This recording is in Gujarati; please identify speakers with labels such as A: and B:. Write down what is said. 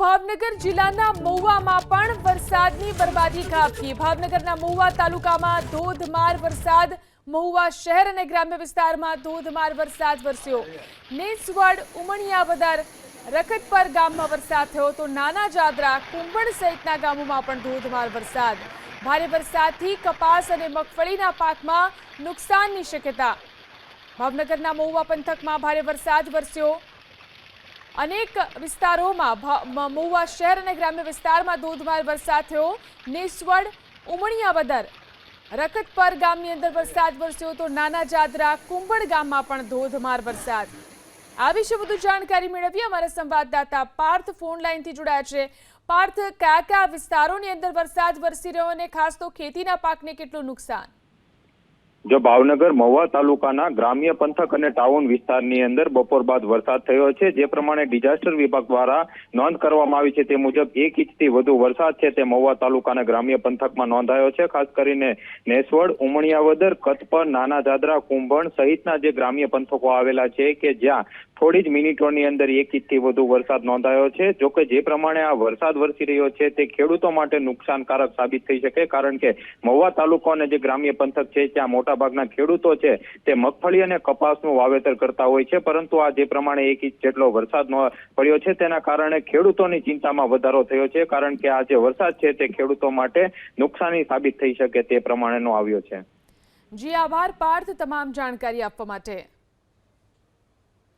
A: ભાવનગર જિલ્લાના મહુવામાં પણ વરસાદની બરબાદી ખાબકી. ભાવનગરના મહુવા તાલુકામાં ધોધમાર વરસાદ. મહુવા શહેર અને ગ્રામ્ય વિસ્તારમાં ધોધમાર વરસાદ વરસ્યો. નેસવડ, ઉમણિયાવદર, રખતપર ગામમાં વરસાદ થયો તો નાના જાદરા કુંભણ સહિતના ગામોમાં પણ ધોધમાર વરસાદ. ભારે વરસાદથી કપાસ અને મગફળીના પાકમાં નુકસાનની શક્યતા. ભાવનગરના મહુવા પંથકમાં ભારે વરસાદ વરસ્યો. અનેક વિસ્તારોમાં મહુવા શહેર અને ગ્રામ્ય વિસ્તારમાં ધોધમાર વરસાદ થયો. નેસવડ, ઉમણિયાવદર, રખતપર ગામની અંદર વરસાદ વરસ્યો તો નાના જાદરા કુંભણ ગામમાં પણ ધોધમાર વરસાદ. આ વિશે વધુ જાણકારી મેળવીએ. અમારા સંવાદદાતા પાર્થ ફોન લાઈનથી જોડાયા છે. પાર્થ કયા કયા વિસ્તારોની અંદર વરસાદ વરસી રહ્યો અને ખાસ તો ખેતીના પાકને કેટલું નુકસાન?
B: જો ભાવનગર, મહુવા તાલુકાના ગ્રામ્ય પંથક અને ટાઉન વિસ્તારની અંદર બપોર બાદ વરસાદ થયો છે, જે પ્રમાણે ડિઝાસ્ટર વિભાગ દ્વારા નોંધ કરવામાં આવી છે, તે મુજબ એક ઇંચથી વધુ વરસાદ છે, તે મહુવા તાલુકાના ગ્રામ્ય પંથકમાં નોંધાયો છે. ખાસ કરીને નેસવડ ઉમણિયાવદર કતપર નાના જાદરા, કુંભણ સહિતના જે ગ્રામ્ય પંથકો આવેલા છે કે જ્યાં થોડી જ મિનિટોની અંદર એક વધુ વરસાદ નોંધાયો છે. જો કે જે પ્રમાણે આ વરસાદ વરસી રહ્યો છે, તે ખેડૂતો માટે નુકસાનકારક સાબિત થઈ શકે, કારણ કે મહુવા તાલુકો અને જે ગ્રામ્ય પંથક છે, ત્યાં મોટાભાગના ખેડૂતો છે, તે મગફળી અને કપાસનું વાવેતર કરતા હોય છે. પરંતુ આ જે પ્રમાણે એક ઇંચ જેટલો વરસાદ પડ્યો છે, તેના કારણે ખેડૂતોની ચિંતામાં વધારો થયો છે, કારણ કે આ જે વરસાદ છે, તે ખેડૂતો માટે નુકસાની સાબિત થઈ શકે તે પ્રમાણેનો આવ્યો છે.
A: જી આભાર, પાર્થ, તમામ જાણકારી આપવા માટે.